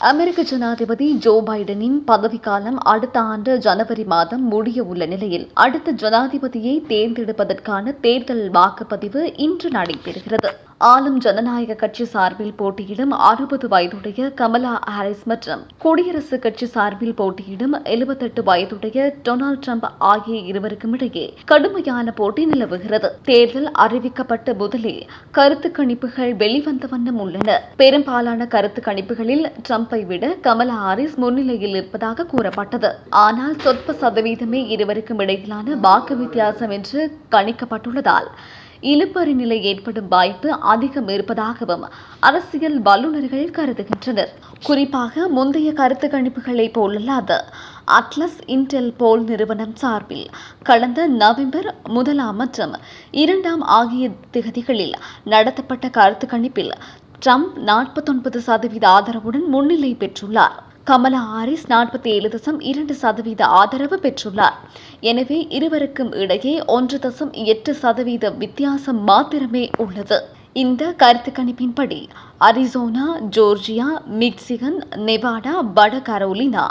அமெரிக்க ஜனாதிபதி ஜோ பைடனின் பதவிக்காலம் அடுத்த ஆண்டு ஜனவரி மாதம் முடிய உள்ள நிலையில் அடுத்த ஜனாதிபதியை தேர்ந்தெடுப்பதற்கான தேர்தல் வாக்குப்பதிவு இன்று நடைபெறுகிறது. ஆளும் ஜனநாயக கட்சி சார்பில் போட்டியிடும் அறுபது வயதுடைய கமலா ஹாரிஸ் மற்றும் குடியரசுக் கட்சி சார்பில் போட்டியிடும் எழுபத்தெட்டு வயதுடைய டொனால்டு ட்ரம்ப் ஆகிய இருவருக்கும் இடையே கடுமையான போட்டி நிலவுகிறது. தேர்தல் அறிவிக்கப்பட்ட முதலே கருத்து கணிப்புகள் வெளிவந்த வண்ணம் உள்ளன. பெரும்பாலான கருத்து கணிப்புகளில் ட்ரம்ப்பை விட கமலா ஹாரிஸ் முன்னிலையில் இருப்பதாக கூறப்பட்டது. ஆனால் சொற்ப சதவீதமே இருவருக்கும் இடையிலான வாக்கு வித்தியாசம் என்று கணிக்கப்பட்டுள்ளதால் இழுபறி நிலை ஏற்படும் வாய்ப்பு அதிகம் இருப்பதாகவும் அரசியல் வல்லுநர்கள் கருதுகின்றனர். குறிப்பாக முந்தைய கருத்து கணிப்புகளைப் போலல்லாத அட்லஸ் இன்டெல் போல் நிறுவனம் சார்பில் கடந்த நவம்பர் முதலாம் மற்றும் இரண்டாம் ஆகிய திகதிகளில் நடத்தப்பட்ட கருத்து கணிப்பில் ட்ரம்ப் நாற்பத்தொன்பது சதவீத ஆதரவுடன் முன்னிலை பெற்றுள்ளார். கமலா ஹாரிஸ் நாற்பத்தி ஏழு தசம் இரண்டு சதவீத ஆதரவு பெற்றுள்ளார். எனவே இருவருக்கும் இடையே ஒன்று தசம் எட்டு சதவீத வித்தியாசம் மாத்திரமே உள்ளது. இந்த கருத்து கணிப்பின்படி அரிசோனா ஜோர்ஜியா மிக்சிகன் நெவாடா வட கரோலினா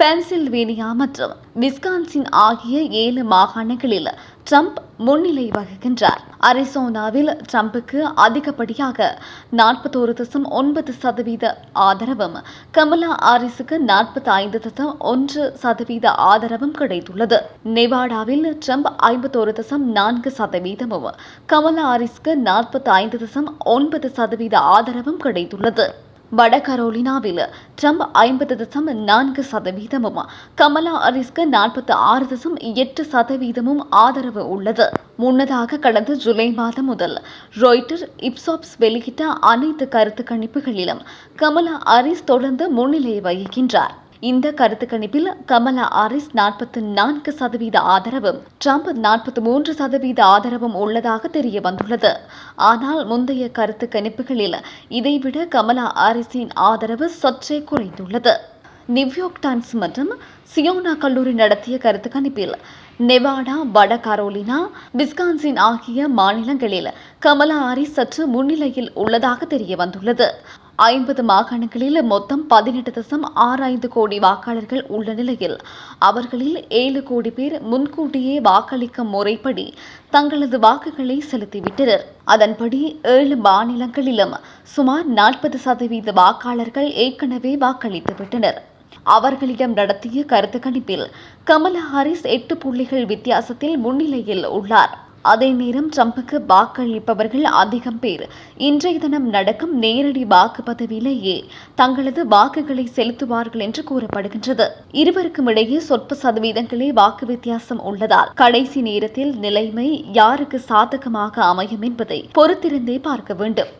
பென்சில்வேனியா மற்றும் விஸ்கான்சின் ஆகிய ஏழு மாகாணங்களில் ட்ரம்ப் முன்னிலை வகிக்கின்றார் அரிசோனாவில் ட்ரம்புக்கு அதிகப்படியாக நாற்பத்தோரு தசம் ஒன்பது சதவீத ஆதரவும் கமலா ஹாரிஸுக்கு நாற்பத்தி ஐந்து தசம் ஒன்று சதவீத ஆதரவும் கிடைத்துள்ளது. நெவாடாவில் ட்ரம்ப் ஐம்பத்தோரு தசம் நான்கு சதவீதமும் கமலா ஹாரிஸ்க்கு நாற்பத்தி ஐந்து தசம் ஒன்பது சதவீத ஆதரவும் கிடைத்துள்ளது. வட கரோலினாவில் ட்ரம்ப் ஐம்பது தசம் நான்கு சதவீதமும் கமலா ஹாரிஸ்க்கு நாற்பத்தி ஆறு தசம் எட்டு சதவீதமும் ஆதரவு உள்ளது. முன்னதாக கடந்த ஜூலை மாதம் முதல் ராய்டர் இப்சாப்ஸ் வெளியிட்ட அனைத்து கருத்து கணிப்புகளிலும் கமலா ஹாரிஸ் தொடர்ந்து முன்னிலை வகிக்கின்றார். இந்த கருத்து கணிப்பில் கமலா ஹாரிஸ் நாற்பத்தி நான்கு சதவீத ஆதரவும் ட்ரம்ப் நாற்பத்தி மூன்று சதவீத ஆதரவும் உள்ளதாக தெரிய வந்துள்ளது. ஆனால் முந்தைய கருத்து கணிப்புகளில் இதைவிட கமலா ஹாரிஸின் ஆதரவு சற்றே குறைந்துள்ளது. நியூயார்க் டைம்ஸ் மற்றும் சியோனா கல்லூரி நடத்திய கருத்து கணிப்பில் நெவாடா வட கரோலினா விஸ்கான்சின் ஆகிய மாநிலங்களில் கமலா ஹாரிஸ் சற்று முன்னிலையில் உள்ளதாக தெரிய வந்துள்ளது. ஐம்பது மாகாணங்களில் மொத்தம் பதினெட்டு தசம் ஆறு ஐந்து கோடி வாக்காளர்கள் உள்ள நிலையில் அவர்களில் ஏழு கோடி பேர் முன்கூட்டியே வாக்களிக்கும் முறைப்படி தங்களது வாக்குகளை செலுத்திவிட்டனர். அதன்படி ஏழு மாநிலங்களிலும் சுமார் நாற்பது சதவீத வாக்காளர்கள் ஏற்கனவே வாக்களித்து விட்டனர். அவர்களிடம் நடத்திய கருத்து கணிப்பில் கமலா ஹாரிஸ் எட்டு புள்ளிகள் வித்தியாசத்தில் முன்னிலையில் உள்ளார். அதே நேரம் ட்ரம்புக்கு வாக்களிப்பவர்கள் அதிகம் பேர். இன்றைய தினம் நடக்கும் நேரடி வாக்குப்பதிவிலேயே தங்களது வாக்குகளை செலுத்துவார்கள் என்று கூறப்படுகின்றது. இருவருக்கும் இடையே சொற்ப சதவீதங்களே வாக்கு வித்தியாசம் உள்ளதால் கடைசி நேரத்தில் நிலைமை யாருக்கு சாதகமாக அமையும் என்பதை பொறுத்திருந்தே பார்க்க வேண்டும்.